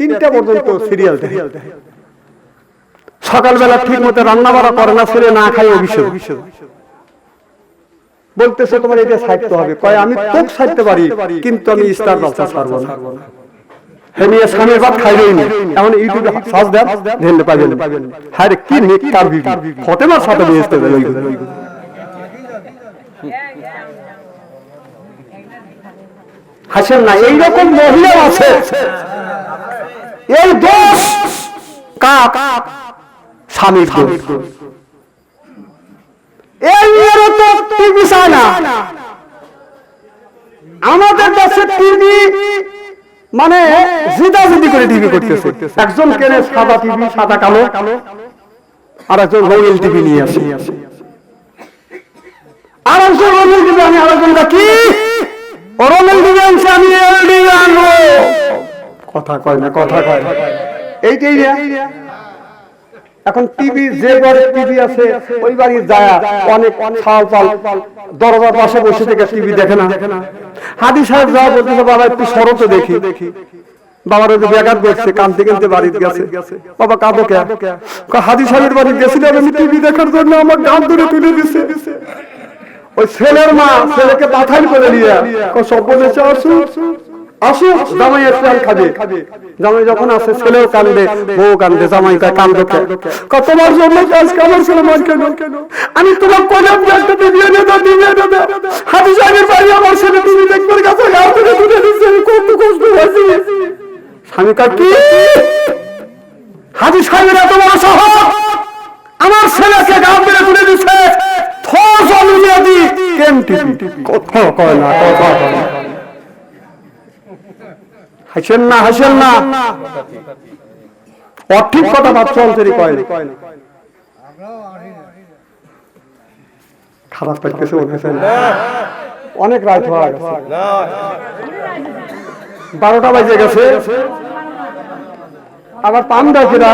তিনটা পর্যন্ত সিরিয়াল দেখে সকালবেলা ঠিক মতো রান্না বাড়া করে না ছেলে না খাই অভিষেক বলতেছে তোমার এটা ছাড়তে হবে। কয় আমি তোক ছাড়তে পারি কিন্তু আমি স্টার বাচ্চা ছাড়বো না। হে নিয়ে স্বামীর বাপ খাইবেই না এখন ইউটিউবে সার্চ দেন ধরতে পাবেন। হ্যাঁ রে কি নেক কার বিবি। ফতেমার সাথে বিয়ে দেবে ওইগুলো হাসেন না এইরকম মহিলা আছে। এই দোষ কাক? স্বামীর দোষ। এই মেয়েরও তো টিভি না আমাদের দেশে টিভি মানে জিদাজিদি করে টিভি করতেছে। একজন কেনে সাদা টিভি সাদা কালো আর একজন রঙিন টিভি নিয়ে আসে। আর একজন রঙিন টিভি আমি আর একজন কি রঙিন টিভি আনছে আমি এলডি আনব কথা কয় না কথা কয় এইটাই এখন টিভি যে ঘরে টিভি আছে ওই বাড়ি যায় অনেক ছাল পাল পাশে বসে থেকে টিভি দেখে না। হাদি সাহেব যা বলতেছে বাবা একটু শরতে দেখি। বাবার ওই বাড়িতে গেছে। বাবা কাঁদো হাদি সাহেবের বাড়ি গেছিলাম আমি টিভি দেখার জন্য আমার গান তুলে দিছে। ওই ছেলের মা ছেলেকে করে নিয়ে কয়, সব বলেছে আসু আসু জামাই একটু খাবে। জামাই যখন আসে ছেলেও কান্দে বউ কান্দে জামাই কয় কান্দো তোমার জন্য কাজ কামার ছেলে মার কেন? আমি তোমার কলাম এনে দাও হাদি সাহেবের বাড়ি আমার ছেলে টিভি দেখবার কাছে গাও থেকে তুলে দিচ্ছে আমি কত কষ্ট হয়েছে স্বামী কয়, কি? হাজি সাহেবের এত বড় সাহস আমার ছেলেকে গাও থেকে তুলে দিচ্ছে থস অনুযায়ী কেন টিভি কথা কয় না কথা কয় না। হাসেন না হাসেন না। অঠিক কথা কয় খারাপ পাইতেছে অনেক রাত হয়ে গেছে। বারোটা বাজে গেছে। আবার পাম ডাকিরা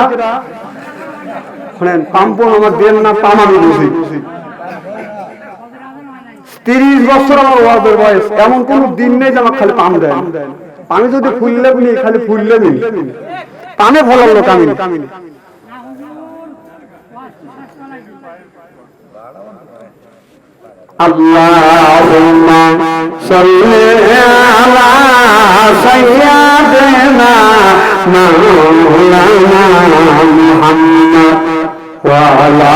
শোনেন পাম্পন আমার দেন না, পাম আমি বুঝি। তিরিশ বছর আমার ওয়াদের বয়স। এমন কোন দিন নেই যে আমার খালি পাম দেয় আমি যদি ফুললে নি খালি ফুললে নি পানে ফলার লোক আমি আল্লাহুম্মা সাল্লি আলা সাইয়্যিদিনা মাওলানা মুহাম্মদ ওয়া আলা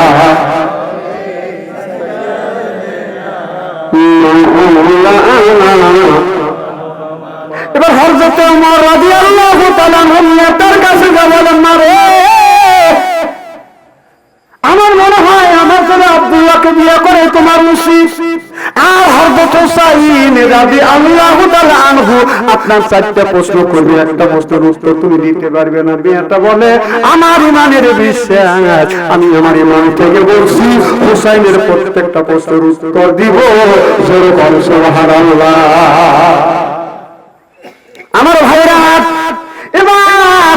সাইয়্যিদিনা মাওলানা এবার হরজত উমর নেতার কাছে যা বলেন আমার মনে হয় আমার ছেলে আব্দুল্লাহকে বিয়ে করে তোমার আনহু আপনার চারটা প্রশ্ন করবে, একটা প্রশ্নের উত্তর তুমি দিতে পারবে না। মেয়েটা বলে, আমার ইমানের বিশ্বাস, আমি আমার ইমান থেকে বলছি, হুসাইনের প্রত্যেকটা প্রশ্নের উত্তর দিব। আমার ভাইরা এবার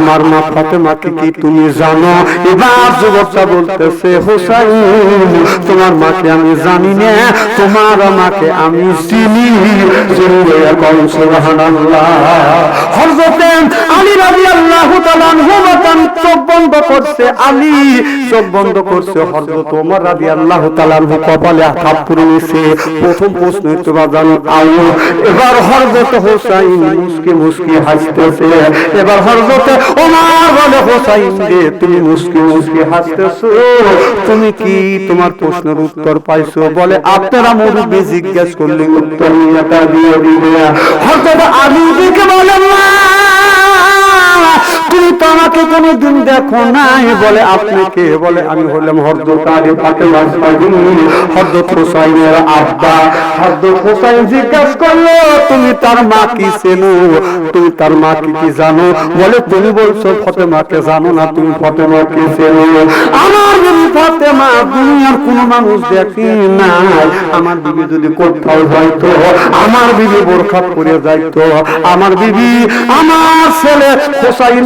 আমার মা ফাতেমাকে কি তুমি জানো? এবার যুবকটা বলতেছে, হোসাইন, তোমার মাকে আমি জানি না, তোমার মাকে আমি চিনি। আলী রাদিয়াল্লাহু চোখ বন্ধ করছে। আলী চোখ বন্ধ করছে, হযরত ওমর রাদিয়াল্লাহু তাআলা কপালে পুরে নিছে প্রথম প্রশ্ন একটু বাজান আউ এবার হযরত হোসাইন মুস্কি মুস্কি হাসতেছে। এবার হযরত ওমর বলে, হোসাইন রে, তুমি হাসতেছো। তুমি কি তোমার প্রশ্নের উত্তর পাইছো? বলে, আপনারা মুরব্বী জিজ্ঞেস করলে উত্তর দিয়ে দিবে হযরত আলী তুমি তো আমাকে কোনোদিন দেখো নাই। বলে, আপনি কে? বলে, আমি হলাম হরদত আলী ফাতেমা হরদত হোসাইনের আব্বা। হরদত হোসাইন জিজ্ঞাসা করল, তুমি তার মা কি চেনো? তুমি তার মা কি কি জানো? বলে, তুমি বলছো, ফতেমাকে জানো না, তুমি ফতেমাকে চেনো? আমার বিবি ফতেমা দুনিয়ার কোন মানুষ দেখি নাই। আমার বিবি যদি কোথাও যাইতো, আমার বিবি বোরখা পরে যাইতো। আমার বিবি, আমার ছেলে হোসাইন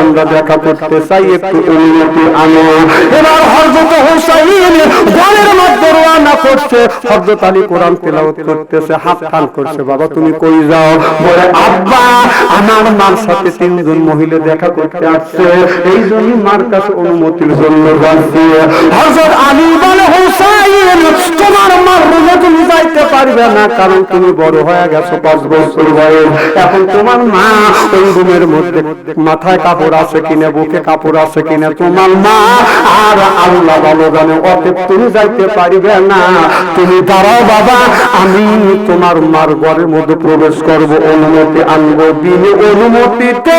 আমরা দেখা করতে চাই, একটু আনো। এবার করছে। আলী কোরআন করতেছে, হাত করছে, বাবা, তুমি কই যাও? বলে, আব্বা, আমার মার সাথে তিনজন মহিলা দেখা করতে আসছে এই জন্য মার কাছে অনুমতির জন্য যাচ্ছি। হযরত আলী বলে তোমার মার রুমে তুমি পারবে না, কারণ তুমি বড় হয়ে গেছো পাঁচ বছর বয়স। এখন তোমার মা ওই রুমের মধ্যে মাথায় কাপড় আছে কিনা, বুকে কাপড় আছে কিনা, তোমার মা আর আল্লাহ ভালো জানে, অতএব তুমি যাইতে পারবে না। তুমি দাঁড়াও বাবা, আমি তোমার মার ঘরের মধ্যে প্রবেশ করব, অনুমতি আনব। বিনে অনুমতিতে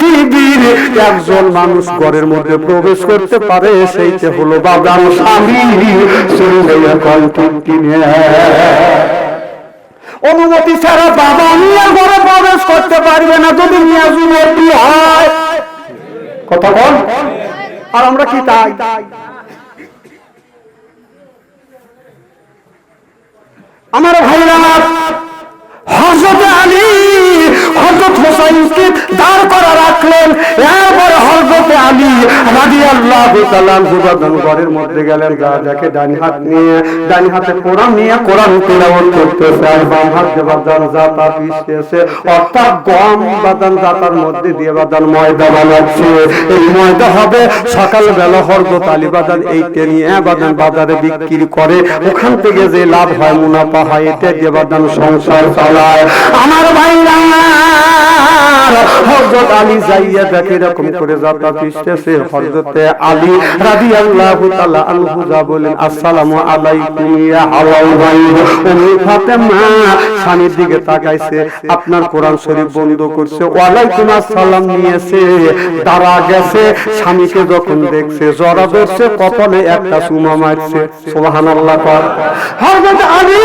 পৃথিবীর একজন মানুষ ঘরের মধ্যে প্রবেশ করতে পারে সেইটা হলো বাবার স্বামী অনুমতি ছাড়া বাবা নিয়ে ঘরে প্রবেশ করতে পারবে না যদি যুবতী হয়। কথা বল। আর আমরা কি তাই? আমার ভাইরা হজরত আলী হজরত হোসাইনকে দাঁড় করা রাখলেন। এরপরে হজরত আলী রাজি আল্লাহ ঘরের মধ্যে গেলেন, গা দেখে ডানি হাত নিয়ে, ডানি হাতে কোরআন নিয়ে কোরআন তেলাওয়াত করতেছে আর বাম হাত দিয়ে বাদান জাতা পিষতেছে অর্থাৎ গম বাদান জাতার মধ্যে দিয়ে বাদান ময়দা বানাচ্ছে। এই ময়দা হবে সকালবেলা হরদত আলী বাদান এইটা নিয়ে বাদান বাজারে বিক্রি করে। ওখান থেকে যে লাভ হয়, মুনাফা হয় এটা দিয়ে বাদান সংসার চালায়। আমার ভাইরা না আপনার কোরআন শরীফ বন্ধ করছে। ওয়ালাইকুম আসসালাম নিয়েছে দাঁড়া গেছে, স্বামীকে যখন দেখছে, জড়া ধরছে, কপালে একটা চুমা মারছে। সুবহানাল্লাহ আলী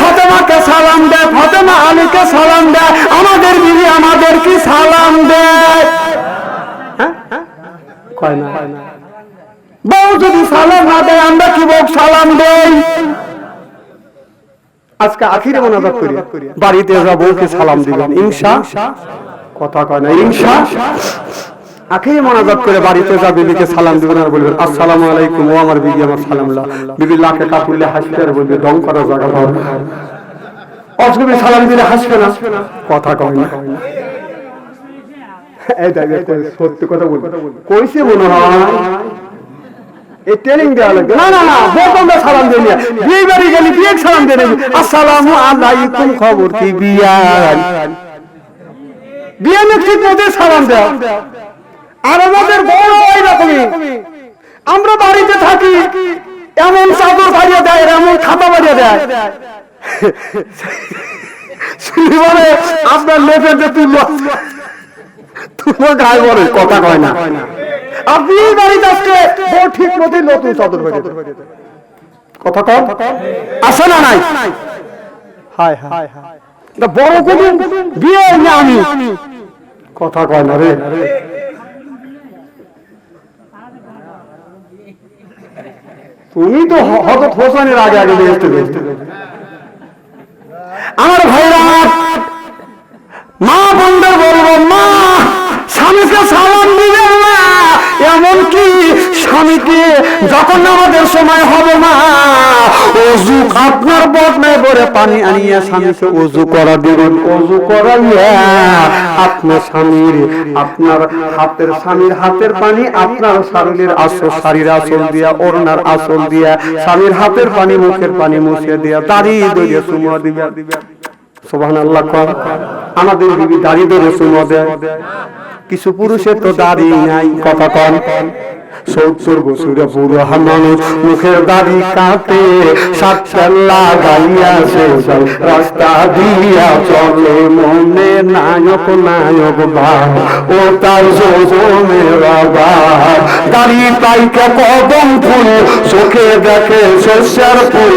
ফাতেমাকে সালাম দেয় ফাতেমা আলীকে সালাম দেয় আমাদের বিবি আমাদের কি সালাম হ্যাঁ? না? বউ যদি সালাম না দেয়, আমরা সালাম দেই? আজকে আখিরে করি। বাড়িতে বউকে সালাম কথা কয় না করে বাড়িতে যা বিবিকে সালাম দিবেন আর বলবেন, আসসালামু আলাইকুম, ও আমার বিবি, আমার সালাম লা বিবি কাপুরলে হাসবে আর বলবে, দম করা জায়গা সালাম দিলে হাসবে না। কথা কয় না। সত্যি কথা বলব। কইছে মনে হয়? এই ট্রেনিং দেওয়া লাগবে না না না বোকমটা সালাম দিয়ে নিয়ে। বিয়ে বাড়ি গেলি বিয়ে সালাম দিয়ে নিবি। আসসালামু আলাইকুম খবর কি বিয়ার বিয়ে ঠিক মধ্যে সালাম দেওয়া আর আমাদের বড় ওই আমরা বাড়িতে থাকি এমন চাদর বাড়িয়ে দেয় এমন খাতা বাড়িয়ে দেয়। শুনি বলে আপনার লেপের যে তুই গায়ে বলে কথা কয় না। বাড়িতে আজকে বউ ঠিক মতো নতুন দেয়। কথা কম আছে না নাই? হায় হায়। তা বড় কোনো বিয়ে না আমি। কথা কয় না রে। তুমি তো হজরত হোসেনের আগে আগে বেরোতে আমার ভাইরা মা বন্ধু বলব মা স্বামীকে সালাম দিবেন না এমনকি স্বামীকে যখন আমাদের সময় হবে মা অজু আপনার বদনায় ভরে পানি আনিয়া স্বামীকে অজু করা দিবেন। অজু করাইয়া আপনার স্বামীর, আপনার হাতের স্বামীর হাতের পানি, আপনার শরীরের আসল শাড়ির আসল দিয়া, ওড়নার আসল দিয়া, স্বামীর হাতের পানি, মুখের পানি মুছিয়ে দিয়া দাঁড়িয়ে দইয়া সুমা দিবেন। সোভান আল্লাহ কর আমাদের বিবি দাড়ি ধরে চুমো দেয়। কিছু পুরুষের তো দাড়ি নাই, কথা কন। সত্তর বছরে মানুষ মুখের দাড়ি কাটে সাতটা লাগাইয়াছে রাস্তা দিয়া চলে, মনে নায়ক নায়ক বা, ও তার যোজনের আবার দাড়ি পাইকে কদম ফুল, চোখে দেখে শস্যের ফুল,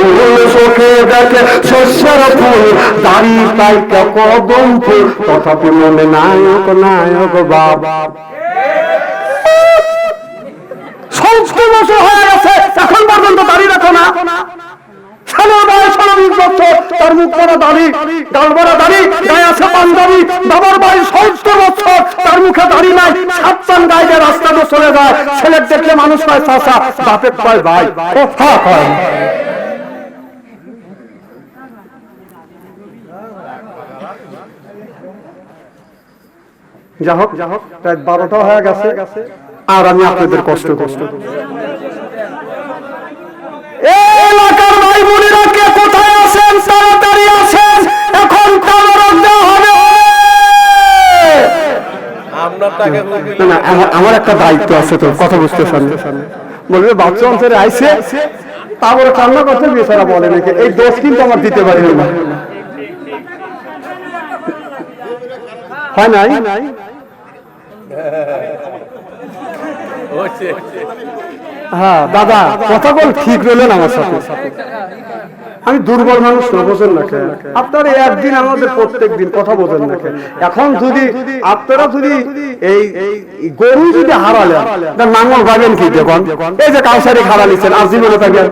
চোখে দেখে শস্যের ফুল। দাড়ি পাইকে কদম ফুল, তথাপি মনে নায়ক নায়ক বাবা। সমস্ত বছর হয়ে গেছে, এখন পর্যন্ত দাঁড়িয়ে রাখো না। ষোলো বয়স ষোলো বিশ বছর, তার মুখ পরা দাড়ি গাল ভরা দাড়ি, গায়ে আছে পাঞ্জাবি, বাবার বয়স সত্তর বছর, তার মুখে দাড়ি নাই, সাতটান গায়ে রাস্তা দিয়ে চলে যায়। ছেলের দেখলে মানুষ পায় চাষা বাপের পায় ভাই? কথা কয় যা হোক যা হোক প্রায় বারোটা হয়ে গেছে। আর আমি আপনাদের কষ্ট কষ্ট এলাকার ভাই বোনেরা কে কোথায় আছেন? তাড়াতাড়ি আছেন। এখন হবে। না, না, আমার- আমার একটা দায়িত্ব আছে তো কথা বুঝতে সামনে বলবে বাচ্চা অঞ্চলে আইসে তারপরে কান্না করতে বেচারা বলে নাকি এই দোষ কিন্তু আমার দিতে পারি না। হয় নাই? হ্যাঁ দাদা, কথা বল, ঠিক রইলেন আমার সাথে। আমি দুর্বল মানুষ তো, বোঝেন না কে? আপনারা একদিন আমাদের প্রত্যেক দিন কথা বোঝেন না কে? এখন যদি আপনারা যদি এই গরু যদি হারালেন নাঙ্গল পাবেন কি দেখুন? এই যে কাউসারি হারালিছেন আজীবনে থাকবেন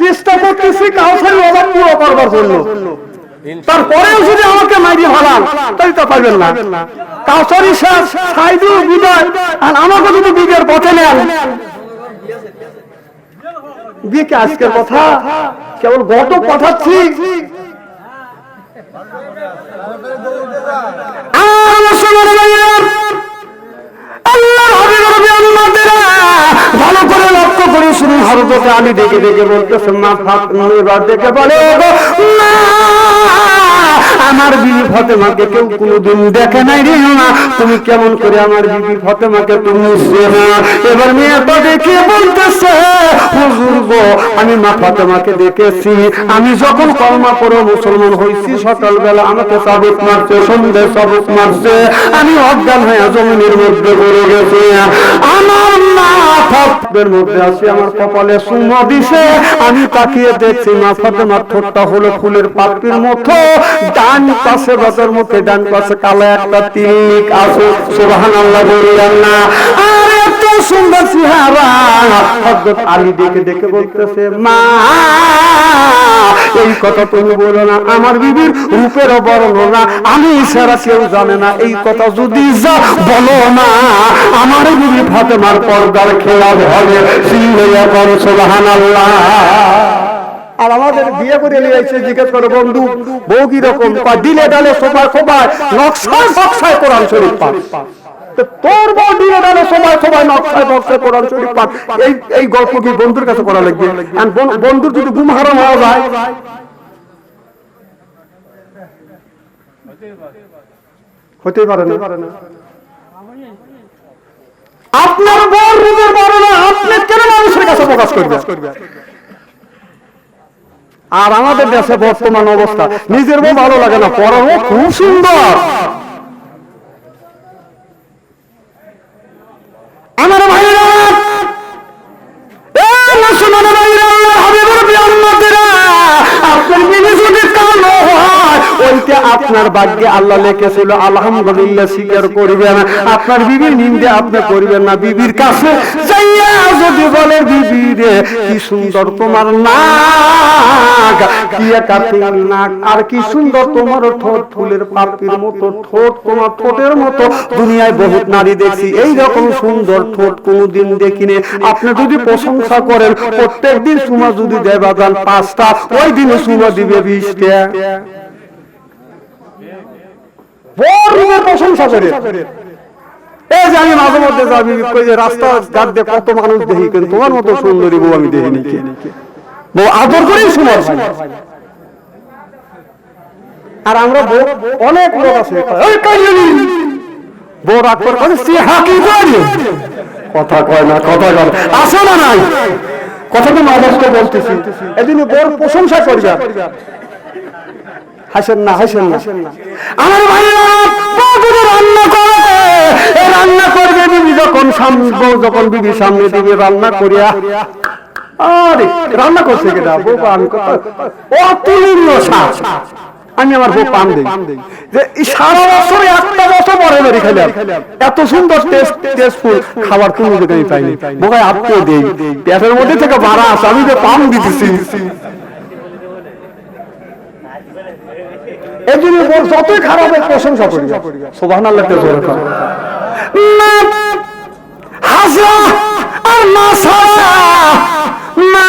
চেষ্টা করতেছি কাউসারি অভাব পুরো করবার জন্য। তারপরেও যদি আমাকে মাইরি ভালান তাই তো পারবেন না। কাউসারি শেষ সাইদু বিদায়। আর আমাকে যদি বিদের পথে নেন। বিকে আজকের কথা? কেবল গত পাঠাচ্ছি। আর মুসলমান ভাইয়েরা, আল্লাহর হাবিবের বিয়ান্নাতেরা, ভালো করে লক্ষ্য করে শুনুন হরদকে আমি দেখে দেখে বলতেছে মা দেখে বলে "ওগো, মা, আমার বিবি ফতেমাকে কেউ কোনোদিন দেখে নাই রে মা তুমি কেমন করে আমার বিবি ফতেমাকে তুমি চেনো এবার মেয়েটা দেখে বলতেছে? হুজুর গো, আমি মা ফাতেমাকে দেখেছি। আমি যখন কলমা পড়ে মুসলমান হয়েছি, সকালবেলা আমাকে সাবুক মারছে সন্ধ্যে সাবুক মারছে। আমি অজ্ঞান হয়ে জমিনের মধ্যে পড়ে গেছি। আমার মা ফাতের মধ্যে আছে, আমার কপালে সুমো দিছে। আমি তাকিয়ে দেখছি মা ফাতেমার ঠোঁটটা হলো ফুলের পাপড়ির মতো। ডান পাশে বাজার মধ্যে, ডান পাশে কালো একটা বললেন না। আর এত সুন্দর আলী দেখে দেখে বলতেছে, মা, এই কথা তুমি বলো না, আমার বিবির রূপেরও বর্ণনা আমি ছাড়া কেউ জানে না, এই কথা যদি যা বলো না, আমার বিবি ফাতেমার পর্দার খেলা হবে সিংহইয়া করো সুবহানাল্লাহ। আর আমাদের বিয়ে করে নিয়ে এসে জিজ্ঞেস করে, বন্ধু, বউ কি রকম দিলে ডালে সোফায় খোপায় নকশায় বক্সায় কোরআন শরীফ পাঠ। তোর বউ দিলে ডালে সবাই সবাই নকশায় বক্সায় কোরআন শরীফ পাঠ। এই এই গল্প কি বন্ধুর কাছে করা লাগবে? বন্ধুর যদি গুম হারাম হওয়া যায়? হতে পারে না। আপনার বউ রূপের বড় না আপনি কেন মানুষের কাছে প্রকাশ করবে আর আমাদের দেশে বর্তমান অবস্থা। নিজের বউ ভালো লাগে না পড়ানো খুব সুন্দর। আপনার ভাগ্যে আল্লাহ লিখেছিল, আলহামদুলিল্লাহ, স্বীকার করবেন আপনার বিবির নিন্দে আপনি করবেন না। বিবির কাছে যদি বলে, বিবি রে, কি সুন্দর তোমার নাক নাক, আর কি সুন্দর তোমার ঠোঁট, ফুলের মতো ঠোঁট, তোমার ঠোঁটের মতো দুনিয়ায় বহুত নারী দেখছি। এই রকম সুন্দর ঠোঁট কোনোদিন দেখিনি। আপনি যদি প্রশংসা করেন, প্রত্যেক দিন সুমা যদি দেবা যান পাঁচটা, ওই দিনে সুমা দিবে বিশটা। আর আমরা অনেক লোক আছে। বউ রাগ করে "সে হাকি করি। কথা কয় না আসে না। নাই? কথা তো নবস্ত বলতেছি। এদিন বউর প্রশংসা করবে হাসেন না হাসেন না। আমার ভাইরা রান্না করে রান্না করবে বিবি যখন সামনে যখন বিবি সামনে দিবে রান্না করিয়া। আরে রান্না করছে কেটা আমি অতুলনীয় স্বাদ আমি আমার বউ পান দিই। যে সারা বছরে একটা বছর পরে বেরি খেলাম। এত সুন্দর টেস্ট টেস্টফুল খাবার কোনো জায়গায় পাইনি। বোকায় আপকে দেই। পেটের মধ্যে থেকে বাড়া আছে আমি যে পান দিতেছি। এই জন্য বল যতই খারাপ হোক প্রশংসা করি। সোভান আল্লাহ না হাজরা আর না সারা না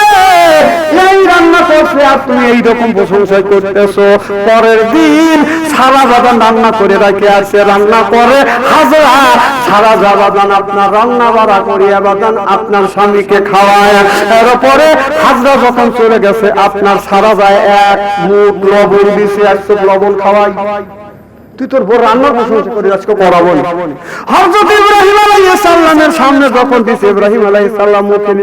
এই রান্না করছে আর তুমি এইরকম প্রশংসা করতেছো। পরের দিন সারা বাদান রান্না করে রাখে আছে রান্না করে হাজরা। সারা যাবাদান আপনার রান্না বাড়া করিয়া বাদান আপনার স্বামীকে খাওয়ায়। এরপরে হাজরা যখন চলে গেছে, আপনার সারা যায় এক মুখ লবণ দিছে একশো লবণ খাওয়াই। তুই তোর বড় রান্নার প্রশংসা করি আজকে করাবো না হযরত ইব্রাহিম আলাইহিস সালামের সামনে যখন দিছে, ইব্রাহিম আলাইহিস সালাম মুখে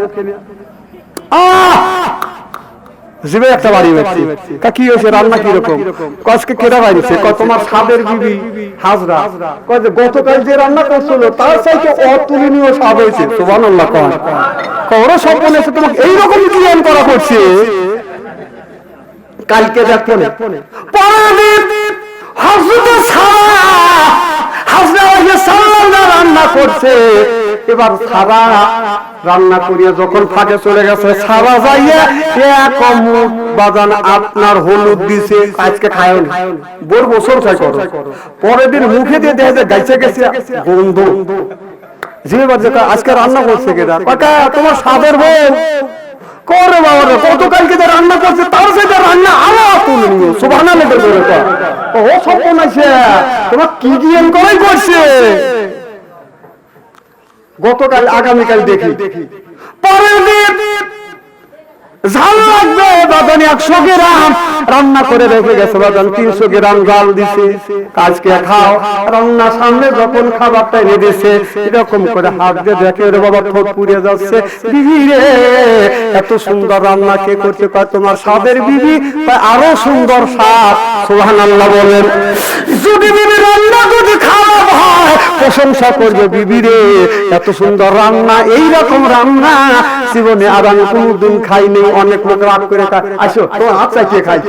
জিবে একটা বাড়ি তা কি হয়েছে? রান্না কি রকম আজকে কেটা বাড়িছে কয় তোমার সাদের বিবি হাজরা। কয় যে, গতকাল যে রান্না করছিল, তার চাইতে অতুলনীয় স্বাদ হয়েছে। সুবহানাল্লাহ কয়। ওরা সব আছে তোমাকে এইরকম ক্লিয়ার করা করছে কালকে দেখো না পরের হযরত সারা রান্না করছে। এবার সারা রান্না করিয়া যখন ফাঁকে চলে গেছে সারা যাইয়া এক মুখ বাজান আপনার হলুদ দিছে আজকে খায়ও না বোর বছর চাই করো। পরের দিন মুখে দিয়ে দেখা যায় গাইছে গেছে গন্ধ। যে বাজে কয়, আজকে রান্না করছে কেটা কাকা তোমার সাদের বউ? করে বাবা রে কত কালকে যে রান্না করছে তার সাথে রান্না আরও তুলনীয় সুবহানাল্লাহ। ও সব আছে তোমার কি জ্ঞান করাই করছে? গতকাল আগামীকাল দেখি। পরের দিন ঝাল লাগবে বাদানি একশো গ্রাম রান্না করে রেখে গেছে বাদান তিনশো গ্রাম জাল দিছে আজকে খাও রান্না সামনে যখন খাবারটা এনে দিছে এরকম করে হাত দিয়ে দেখে রে বাবা ঠোঁট পুড়ে যাচ্ছে বিবি রে এত সুন্দর রান্না কে করছে কয় তোমার স্বাদের বিবি আরও সুন্দর স্বাদ। সুবহান আল্লাহ বলেন যদি বিবি রান্না যদি খারাপ হয় প্রশংসা করবে বিবি রে এত সুন্দর রান্না এই রকম রান্না জীবনে আর আমি কোনোদিন খাইনি অনেক লোক রাগ করে খায়। আসো তো হাত চাইতে খাই।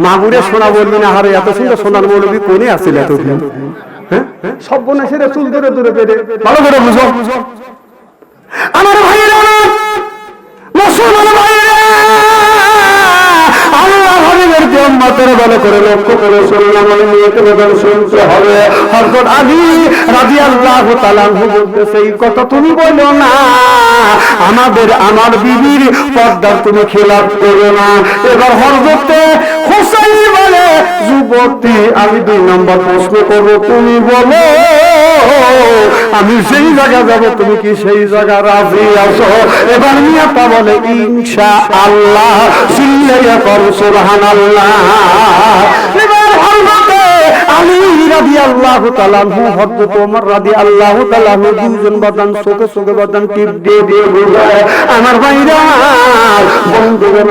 মাগুরের সোনা বলবি না হারে এত সুন্দর সোনার মৌলবী কোনে আসছিল এতদিন হ্যাঁ? সব বোনে সেরে চুল ধরে ধরে বেড়ে। ভালো করে বুঝো। আমার ভাইয়েরা, মুসলমান ভাইয়েরা, আল্লাহ হাবিবের জম্মাতের ভালো করে লক্ষ্য করে শুনতে হবে। আলী কথা তুমি বলো না। আমাদের আমার বিবির পর্দার তুমি খেলাপ করো না। এবার হযরতে হুসাইন বলে, যুবতী, আমি দুই নম্বর প্রশ্ন করব, তুমি বলো, আমি সেই জায়গা যাব, তুমি কি সেই জায়গা রাজি আছো? এবার মিয়াটা বলে ইনশা আল্লাহ সিল্লাইয়া কর সুবহান আল্লাহ এবার হযরতে আলী রাদিয়াল্লাহু তাআলা হু হযরত ওমর রাদিয়াল্লাহু তাআলা হু দুইজন বাদান, চোখে চোখে বাদান, টিপ দিয়ে দিয়ে বুঝায় আমার ভাইরা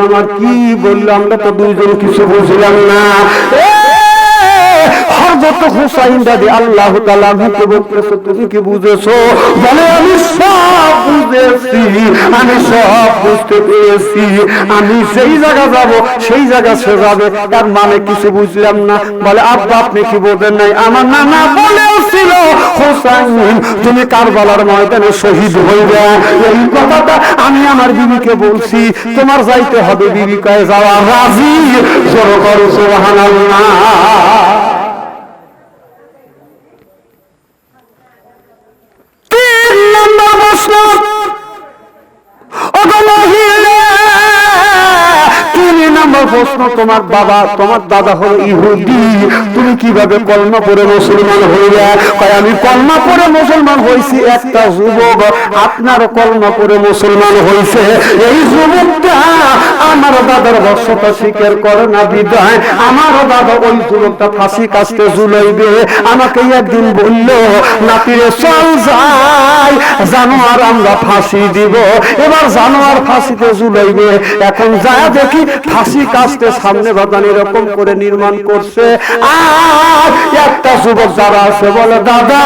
আমার কি বলল? আমরা তো দুইজন কিছু বুঝলাম না। হযরত হুসাইন তাআলা তুমি কি বুঝেছ? বলে, আমি সব বুঝেছি, আমি সব বুঝতে পেরেছি। আমি জায়গা যাব, সেই জায়গা সে যাবে। তার মানে কিছু বুঝলাম না। বলে, আব্বা, আপনি কি নাই? আমার নানা বলেছিল হুসাইন, তুমি কারবালার ময়দানে শহীদ হইবে। এই কথাটা আমি আমার বিবিকে বলছি, তোমার যাইতে হবে বিবি কয়ে যাওয়া, রাজি? জোর করো, সুবহানাল্লাহ। তোমার বাবা, তোমার দাদা হলো ইহুদি। তুমি কীভাবে কলমা পড়ে মুসলমান হইলে? আমি কলমা পড়ে মুসলমান হইছি, একটা যুবক আপনার কলমা পড়ে মুসলমান হইছে। এই যুবকটা আমার দাদার বর্ষতা স্বীকার করে না, বিদায়। দাদা ওই যুবকটা ফাঁসি কাস্তে ঝুলাইবে আমাকে একদিন বলল, নাতিরে, চল যাই। জানোয়ার আমরা ফাঁসি দিব। এবার জানোয়ার ফাঁসিতে ঝুলাইবে এখন যা দেখি, ফাঁসি কাস্তে সামনে বাদান এরকম করে নির্মাণ করছে। একটা যুবক যারা আছে বলে, দাদা,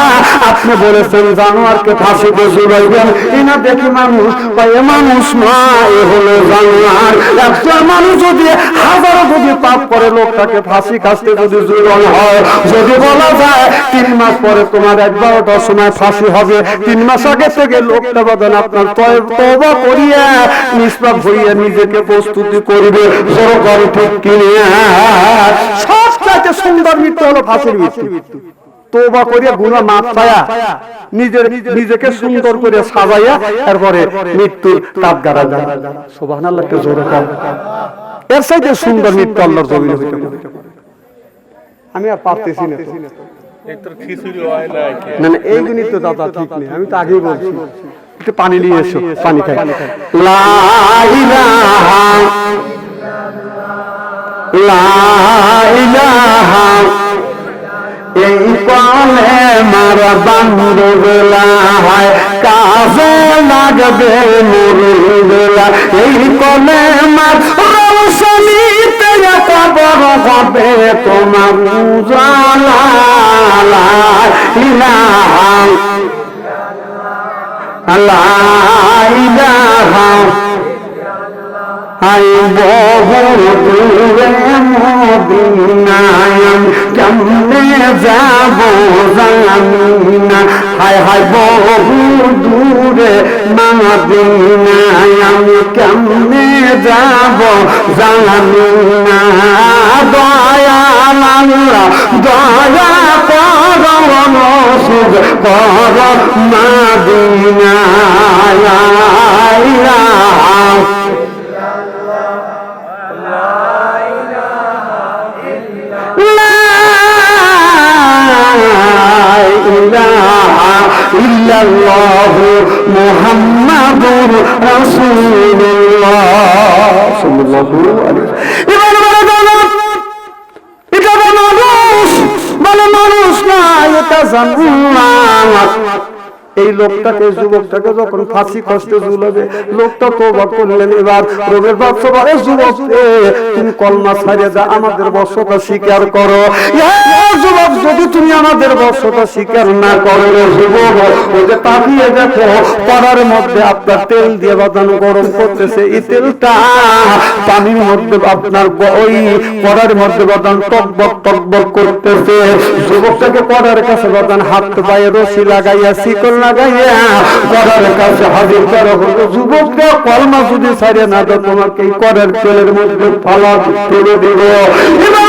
আপনি বলেছেন জানোয়ারকে ফাঁসিতে ঝুলাইবেন এনা দেখি মানুষ এ মানুষ না এ হলো জানোয়ার। একজন মানুষ যদি হাজারো যদি পাপ করে, লোকটাকে ফাঁসি কাস্তে যদি জুলন হয়, যদি বলা যায়, তিন মাস পরে তোমার এক বারোটার সময় ফাঁসি হবে। তিন মাস আগে থেকে লোকটা বদন আপনার তবা করিয়া নিষ্পাপ হইয়া নিজেকে প্রস্তুতি করবে। সরকার ঠিক কিনে সব চাইতে সুন্দর মৃত্যু হলো ফাঁসির মৃত্যু। তোবা করিয়া গুণা মাপ পায়া নিজের নিজেকে সুন্দর করে সাজাইয়া তারপরে মৃত্যুর তাপ গাড়া যায় সোবাহান আল্লাহকে জোরে কম এর সাইডে সুন্দর মৃত্যু আল্লাহর জমিনে হইতে পারে। আমি আর পারতেছি না তো। একটু খিচুড়ি না কি? না না এই জিনিস তো দাদা ঠিক নেই। আমি তো আগেই বলছি। একটু পানি নিয়ে এসো পানি খাই। লা ইলাহা লা ইলাহা এই কলে মার বান্ধবলা হয় কাজে লাগবে মুরুলা এই কলে মার রৌশনীতে কবর হবে তোমার উজালা ইলাহা লা ইলাহা হাই বহু দূরে মদিনায়, কেমনে যাব জানিনা। হাই হাই বহু দূরে মদিনায় আমি কেমনে যাব জানিনা। দয়া আল্লাহ, দয়া কর নসিব কর মদিনায়। এই লোকটাকে, যুবকটাকে যখন ফাঁসি কষ্টে ঝুলাবে, লোকটা তো করলেন এবার রোগের বাচ্চা যুবক তুমি কলমা ছাড়িয়ে যা, আমাদের বর্ষটা স্বীকার করো। যুবক যদি তুমি আমাদের বর্ষটা স্বীকার না করো যুবক যে তাকিয়ে দেখো, পড়ার মধ্যে আপনার তেল দিয়ে বাঁধানো গরম করতেছে এই তেলটা। পানির মধ্যে আপনার ওই পড়ার মধ্যে বাঁধান টকবক টকবক করতেছে। যুবকটাকে পড়ার কাছে বাঁধান হাত পায়ে রশি লাগাইয়া, শিকল লাগাইয়া। পড়ার কাছে হাজির করা হলো। যুবকটা কলমা যদি ছাড়িয়ে না দেয় তোমাকে করার তেলের মধ্যে ফালা ফেলে দিব। এবার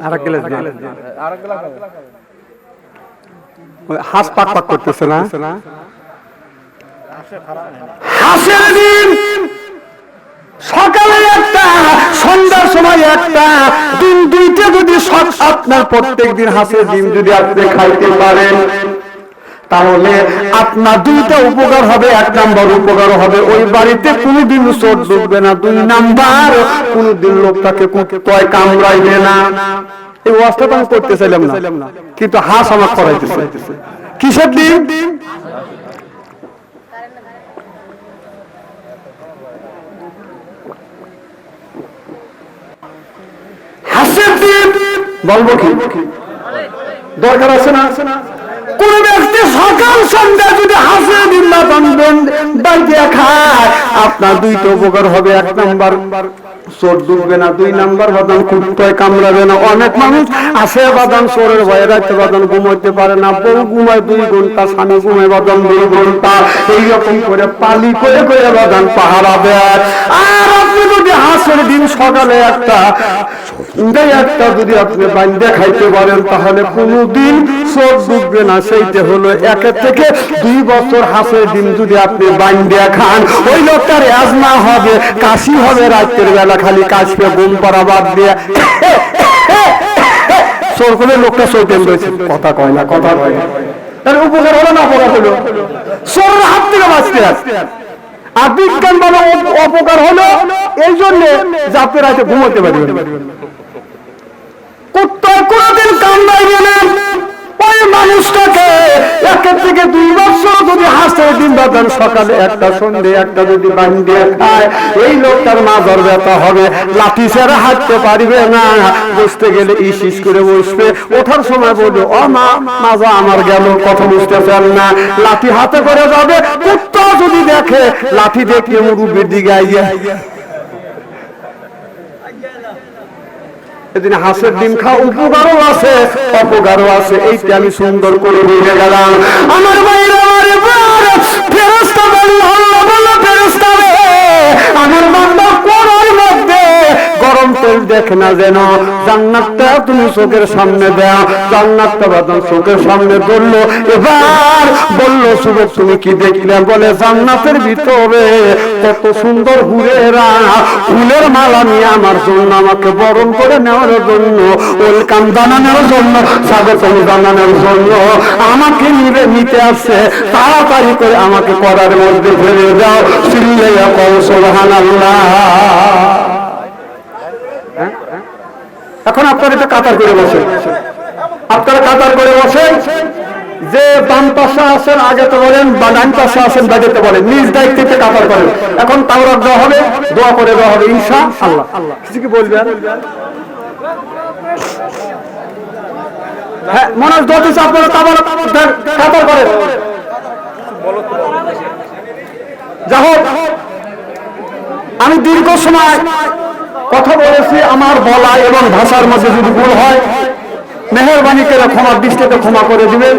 আর এক গ্লাস দিন আর এক গ্লাস ওই পাক পাক করতেছে না? হাঁসের সকালে একটা সন্ধ্যার সময় একটা দিন দুইটা যদি আপনার প্রত্যেক দিন হাসের ডিম যদি আপনি খাইতে পারেন। তাহলে আপনার দুইটা উপকার হবে, এক নাম্বার উপকার হবে। ওই বাড়িতে কোনোদিন চোট ঢুকবে না। দুই নাম্বার, কোনোদিন লোকটাকে কয় কামড়াইবে না। এই ওয়াজটা তো আমি করতে চাইলাম না। কিন্তু হাঁস আমার করাইতেছে। কিসের হাসের ডিম। বলব কি? দরকার আছে না? কোন ব্যক্তি সকাল সন্ধ্যা যদি হাসে খায় আপনার দুইটা উপকার হবে। এক নাম্বার চোর ডুববে না, দুই নাম্বার কুত্তায় কামড়াবে না। অনেক মানুষ আসে বাদান চোরের ভয়ে রাখতে বাদান ঘুমাইতে পারে না। বউ ঘুমায় দুই ঘণ্টা, স্বামী ঘুমায় বাদান দুই ঘণ্টা। এইরকম করে পালি করে করে বাদান পাহারা দেয়। আর আপনি যদি ডিম সকালে একটা একটা যদি আপনি খাইতে পারেন, তাহলে কোনোদিন চোখ ডুববে না। সেইটা হলো একের থেকে দুই বছর হাঁসের ডিম যদি আপনি বান্ধে খান, ওই লোকটার অ্যাজমা হবে, কাশি হবে রাতের বেলা। খালি কাশবে ঘুম পাড়া বাদ দিয়ে চোর করে লোকটা চৈতেন রয়েছে কথা কয় না, কথা কয় না। তার উপকার হলো না অপকার হলো? হাত থেকে বাঁচতে আর বিজ্ঞান অপকার হলো এই জন্য যে রাতে ঘুমোতে পারবেন কুত্তায় কোনদিন কামড়াইবে না ওই মানুষটাকে একের থেকে দুই বছর যদি হাসের দিন বাদান সকালে একটা একটা যদি খায়, এই লোকটার ব্যথা হবে, লাঠি হাঁটতে পারবে না। বসতে গেলে করে বসবে। ওঠার সময় বলবে, ও মা, মাজা আমার গেল, কথা বুঝতেছেন না। লাঠি হাতে করে যাবে, কুত্তা যদি দেখে, লাঠি দেখে মুরুবির দিকে আইয়া এদিন হাঁসের ডিম খাওয়া উপকারও আছে অপকারও আছে। এইটা আমি সুন্দর করে বুঝে গেলাম। আমার বাইরে আমার ফেরস্তা বলি হল্লা ফেরস্তা রে আমার বান্দা তেল দেখে না যেন। জান্নাতটা তুমি চোখের সামনে দাও জান্নাতটা বাদন চোখের সামনে ধরলো এবার বলল যুবক তুমি কি দেখলে? বলে, জান্নাতের ভিতরে কত সুন্দর হুরেরা ফুলের মালা নিয়ে আমার জন্য আমাকে বরণ করে নেওয়ার জন্য, ওয়েলকাম জানানোর জন্য, স্বাগতম জানানোর জন্য আমাকে নিবে, নিতে আসছে। তাড়াতাড়ি করে আমাকে করার মধ্যে ফেলে দাও। চিল্লে কম সোহান এখন আপনারা এটা কাতার করে বসে আপনারা কাতার করে বসেন। যে বাম পাশে আছেন, আগে তো বলেন, বা ডান পাশে আছেন বাজেতে বলেন, নিজ দায়িত্বে কাতার করেন। এখন তাওরাত দেওয়া হবে, দোয়া করে দেওয়া হবে ইনশা আল্লাহ কিছু কি বলবেন? হ্যাঁ মনে হয় দোয়া দিচ্ছে আপনারা কাতার করেন। যা হোক, আমি দীর্ঘ সময় কথা বলেছি আমার বলা এবং ভাষার মধ্যে যদি ভুল হয়, মেহরবানি করে ক্ষমা, দৃষ্টিতে ক্ষমা করে দিবেন।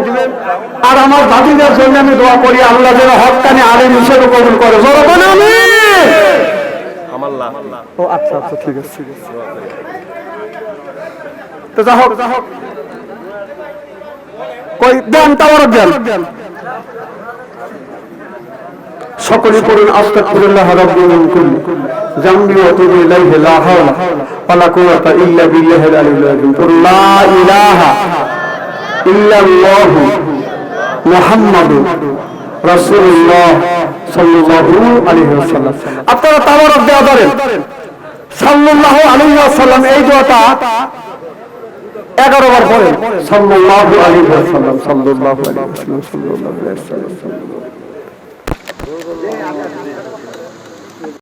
আর আমার দাদিদের জন্য আমি দোয়া করি, আল্লাহ যেন হকানি আলিম হিসেবে কবুল করে। আমি ও আচ্ছা আচ্ছা ঠিক আছে। তো যা হোক কই, দেন দেন। সকলে পড়ুন, আস্তাগফিরুল্লাহ রাব্বুল মিন কুল্লি। জামবি ওয়া তুবু ইলাইহি লা হাওলা ওয়ালা কুওয়াতা ইল্লা বিল্লাহিল আলিয়্যিল আযীম। লা ইলাহা ইল্লাল্লাহু মুহাম্মাদুর রাসূলুল্লাহ আপনারা এই